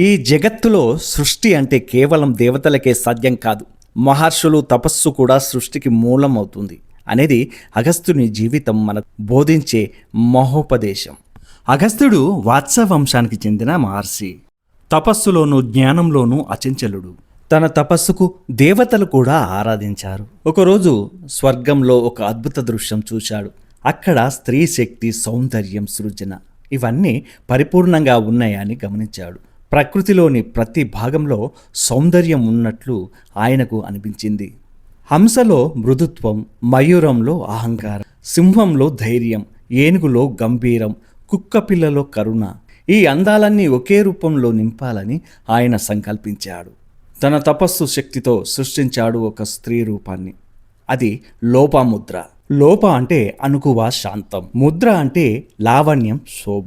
ఈ జగత్తులో సృష్టి అంటే కేవలం దేవతలకే సాధ్యం కాదు. మహర్షులు తపస్సు కూడా సృష్టికి మూలం అవుతుంది అనేది అగస్త్యుని జీవితం మన బోధించే మహోపదేశం. అగస్త్యుడు వాత్స వంశానికి చెందిన మహర్షి. తపస్సులోను జ్ఞానంలోనూ అచంచలుడు. తన తపస్సుకు దేవతలు కూడా ఆరాధించారు. ఒకరోజు స్వర్గంలో ఒక అద్భుత దృశ్యం చూశాడు. అక్కడ స్త్రీ శక్తి సౌందర్యం సృజన ఇవన్నీ పరిపూర్ణంగా ఉన్నాయని గమనించాడు. ప్రకృతిలోని ప్రతి భాగంలో సౌందర్యం ఉన్నట్లు ఆయనకు అనిపించింది. హంసలో మృదుత్వం మయూరంలో అహంకారం సింహంలో ధైర్యం ఏనుగులో గంభీరం కుక్కపిల్లలో కరుణ ఈ అందాలన్నీ ఒకే రూపంలో నింపాలని ఆయన సంకల్పించాడు. తన తపస్సు శక్తితో సృష్టించాడు ఒక స్త్రీ రూపాన్ని. అది లోపముద్ర. లోప అంటే అనుకువ శాంతం. ముద్ర అంటే లావణ్యం శోభ.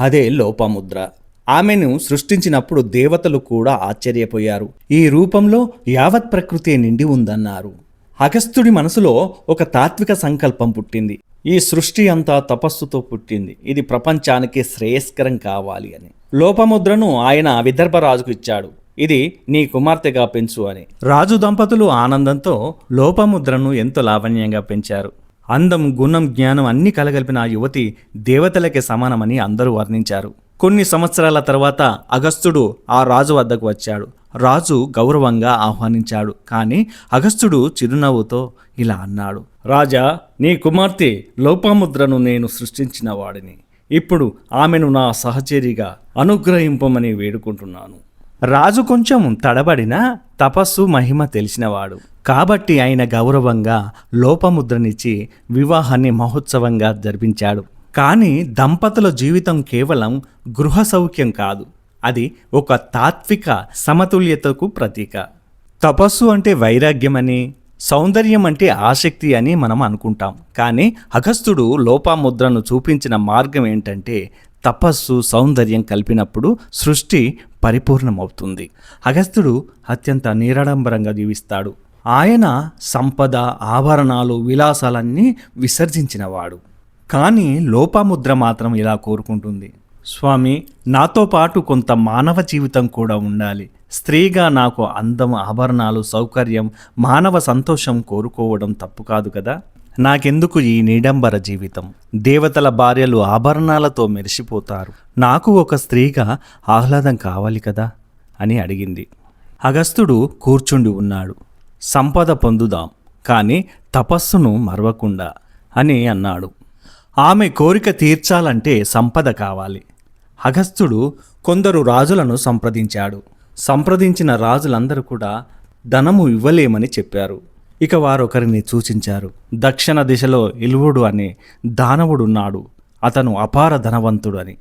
అదే లోపముద్ర. ఆమెను సృష్టించినప్పుడు దేవతలు కూడా ఆశ్చర్యపోయారు. ఈ రూపంలో యావత్ ప్రకృతి నిండి ఉందన్నారు. అగస్త్యుడి మనసులో ఒక తాత్విక సంకల్పం పుట్టింది. ఈ సృష్టి అంతా తపస్సుతో పుట్టింది. ఇది ప్రపంచానికి శ్రేయస్కరం కావాలి అని. లోపముద్రను ఆయన విదర్భ రాజుకు ఇచ్చాడు. ఇది నీ కుమార్తెగా పెంచు అని. రాజు దంపతులు ఆనందంతో లోపముద్రను ఎంతో లావణ్యంగా పెంచారు. అందం గుణం జ్ఞానం అన్ని కలగలిపిన ఆ యువతి దేవతలకే సమానమని అందరూ వర్ణించారు. కొన్ని సంవత్సరాల తర్వాత అగస్త్యుడు ఆ రాజు వద్దకు వచ్చాడు. రాజు గౌరవంగా ఆహ్వానించాడు. కానీ అగస్త్యుడు చిరునవ్వుతో ఇలా అన్నాడు. రాజా నీ కుమార్తె లోపముద్రను నేను సృష్టించిన వాడిని. ఇప్పుడు ఆమెను నా సహచరిగా అనుగ్రహింపమని వేడుకుంటున్నాను. రాజు కొంచెం తడబడినా తపస్సు మహిమ తెలిసినవాడు. కాబట్టి ఆయన గౌరవంగా లోపముద్రనిచ్చి వివాహాన్ని మహోత్సవంగా జరిపించాడు. కానీ దంపతుల జీవితం కేవలం గృహ సౌఖ్యం కాదు. అది ఒక తాత్విక సమతుల్యతకు ప్రతీక. తపస్సు అంటే వైరాగ్యమని సౌందర్యం అంటే ఆసక్తి అని మనం అనుకుంటాం. కానీ అగస్తుడు లోపాముద్రను చూపించిన మార్గం ఏంటంటే తపస్సు సౌందర్యం కలిపినప్పుడు సృష్టి పరిపూర్ణమవుతుంది. అగస్త్యుడు అత్యంత నిరాడంబరంగా జీవిస్తాడు. ఆయన సంపద ఆభరణాలు విలాసాలన్నీ విసర్జించినవాడు. కానీ లోపాముద్ర మాత్రం ఇలా కోరుకుంటుంది. స్వామి నాతో పాటు కొంత మానవ జీవితం కూడా ఉండాలి. స్త్రీగా నాకు అందం ఆభరణాలు సౌకర్యం మానవ సంతోషం కోరుకోవడం తప్పు కాదు కదా? నాకెందుకు ఈ నిడంబర జీవితం? దేవతల భార్యలు ఆభరణాలతో మెరిసిపోతారు. నాకు ఒక స్త్రీగా ఆహ్లాదం కావాలి కదా? అని అడిగింది. అగస్తుడు కూర్చుండి ఉన్నాడు. సంపద పొందుదాం కానీ తపస్సును మరవకుండా అని అన్నాడు. ఆమె కోరిక తీర్చాలంటే సంపద కావాలి. అగస్త్యుడు కొందరు రాజులను సంప్రదించాడు. సంప్రదించిన రాజులందరూ కూడా ధనము ఇవ్వలేమని చెప్పారు. ఇక వారొకరిని సూచించారు. దక్షిణ దిశలో ఇలువుడు అనే దానవుడున్నాడు. అతను అపార ధనవంతుడు అని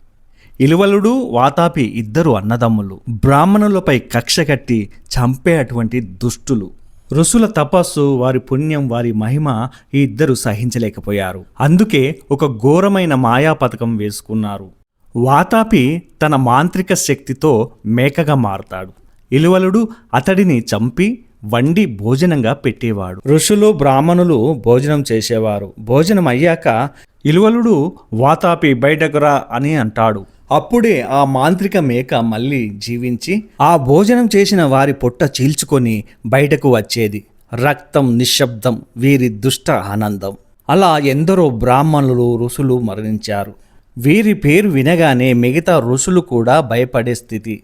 ఇలువలుడు వాతాపి ఇద్దరు అన్నదమ్ములు. బ్రాహ్మణులపై కక్ష కట్టి చంపే అటువంటి దుష్టులు. ఋషుల తపస్సు వారి పుణ్యం వారి మహిమ ఈ ఇద్దరు సహించలేకపోయారు. అందుకే ఒక ఘోరమైన మాయా పథకం వేసుకున్నారు. వాతాపి తన మాంత్రిక శక్తితో మేకగా మారతాడు. ఇలువలుడు అతడిని చంపి వండి భోజనంగా పెట్టేవాడు. ఋషులు బ్రాహ్మణులు భోజనం చేసేవారు. భోజనం అయ్యాక ఇలువలుడు వాతాపి బయటకురా అని అంటాడు. అప్పుడే ఆ మాంత్రిక మేక మళ్ళీ జీవించి ఆ భోజనం చేసిన వారి పొట్ట చీల్చుకొని బయటకు వచ్చేది. రక్తం నిశ్శబ్దం వీరి దుష్ట ఆనందం. అలా ఎందరో బ్రాహ్మణులు ఋషులు మరణించారు. వీరి పేరు వినగానే మిగతా ఋషులు కూడా భయపడే స్థితి.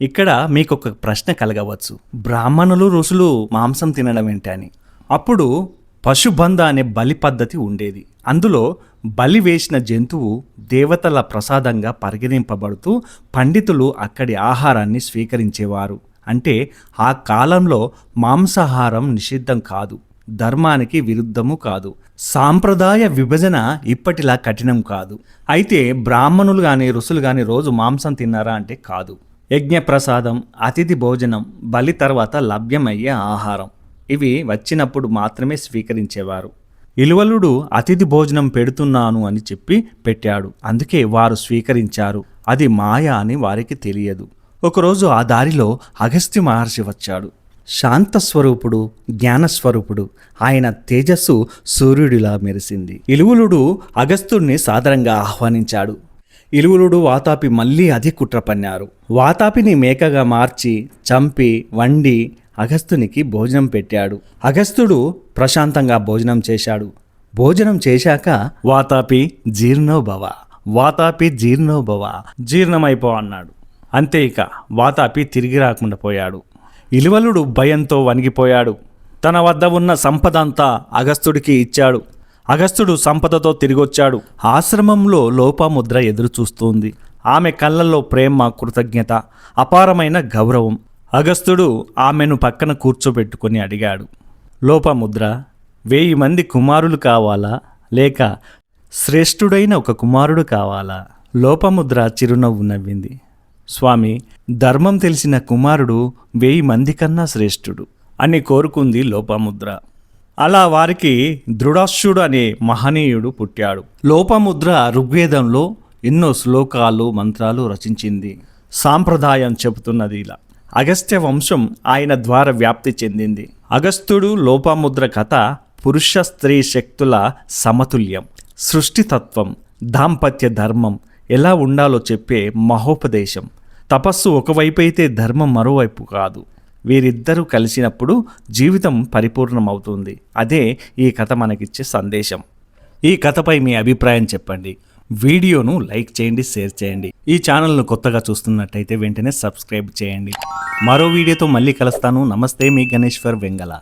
ఇక్కడ మీకు ఒక ప్రశ్న కలగవచ్చు. బ్రాహ్మణులు ఋషులు మాంసం తినడం ఏంటని. అప్పుడు పశుబంధ అనే బలి పద్ధతి ఉండేది. అందులో బలి వేసిన జంతువు దేవతల ప్రసాదంగా పరిగణింపబడుతూ పండితులు అక్కడి ఆహారాన్ని స్వీకరించేవారు. అంటే ఆ కాలంలో మాంసాహారం నిషిద్ధం కాదు ధర్మానికి విరుద్ధము కాదు సాంప్రదాయ విభజన ఇప్పటిలా కఠినం కాదు. అయితే బ్రాహ్మణులు కానీ ఋషులు కానీ రోజు మాంసం తిన్నారా అంటే కాదు. యజ్ఞప్రసాదం అతిథి భోజనం బలి తర్వాత లభ్యమయ్యే ఆహారం. ఇవి వచ్చినప్పుడు మాత్రమే స్వీకరించేవారు. ఇలువలుడు అతిథి భోజనం పెడుతున్నాను అని చెప్పి పెట్టాడు. అందుకే వారు స్వీకరించారు. అది మాయ అని వారికి తెలియదు. ఒకరోజు ఆ దారిలో అగస్త్య మహర్షి వచ్చాడు. శాంతస్వరూపుడు జ్ఞానస్వరూపుడు ఆయన తేజస్సు సూర్యుడిలా మెరిసింది. ఇలువులుడు అగస్త్యుణ్ణి సాదరంగా ఆహ్వానించాడు. ఇలువులుడు వాతాపి మళ్ళీ అది కుట్ర పన్నారు. వాతాపిని మేకగా మార్చి చంపి వండి అగస్తునికి భోజనం పెట్టాడు. అగస్తుడు ప్రశాంతంగా భోజనం చేశాడు. భోజనం చేశాక వాతాపి జీర్ణోభవ వాతాపి జీర్ణోభవ జీర్ణమైపో అన్నాడు. అంతే ఇక వాతాపి తిరిగి రాకుండా పోయాడు. ఇలువలుడు భయంతో వణిగిపోయాడు. తన వద్ద ఉన్న సంపద అంతా అగస్తుడికి ఇచ్చాడు. అగస్తుడు సంపదతో తిరిగొచ్చాడు. ఆశ్రమంలో లోపాముద్ర ఎదురు చూస్తుంది ఆమె కళ్ళల్లో ప్రేమ కృతజ్ఞత అపారమైన గౌరవం. అగస్తుడు ఆమెను పక్కన కూర్చోబెట్టుకొని అడిగాడు లోపముద్ర వెయ్యి మంది కుమారులు కావాలా? లేక శ్రేష్ఠుడైన ఒక కుమారుడు కావాలా? లోపముద్ర చిరునవ్వు నవ్వింది. స్వామి ధర్మం తెలిసిన కుమారుడు వెయ్యి మంది కన్నా శ్రేష్ఠుడు అని కోరుకుంది లోపముద్ర. అలా వారికి దృఢాశ్యుడు అనే మహనీయుడు పుట్టాడు. లోపముద్ర ఋగ్వేదంలో ఎన్నో శ్లోకాలు మంత్రాలు రచించింది. సాంప్రదాయం చెబుతున్నది ఇలా. అగస్త్య వంశం ఆయన ద్వారా వ్యాప్తి చెందింది. అగస్త్యుడు లోపముద్ర కథ పురుష స్త్రీ శక్తుల సమతుల్యం సృష్టితత్వం దాంపత్య ధర్మం ఎలా ఉండాలో చెప్పే మహోపదేశం. తపస్సు ఒకవైపైతే ధర్మం మరోవైపు కాదు. వీరిద్దరూ కలిసినప్పుడు జీవితం పరిపూర్ణమవుతుంది. అదే ఈ కథ మనకిచ్చే సందేశం. ఈ కథపై మీ అభిప్రాయం చెప్పండి. వీడియోను లైక్ చేయండి షేర్ చేయండి. ఈ ఛానల్ను కొత్తగా చూస్తున్నట్టయితే వెంటనే సబ్స్క్రైబ్ చేయండి. మరో వీడియోతో మళ్ళీ కలుస్తాను. నమస్తే మీ గణేశ్వర్ వెంగళ.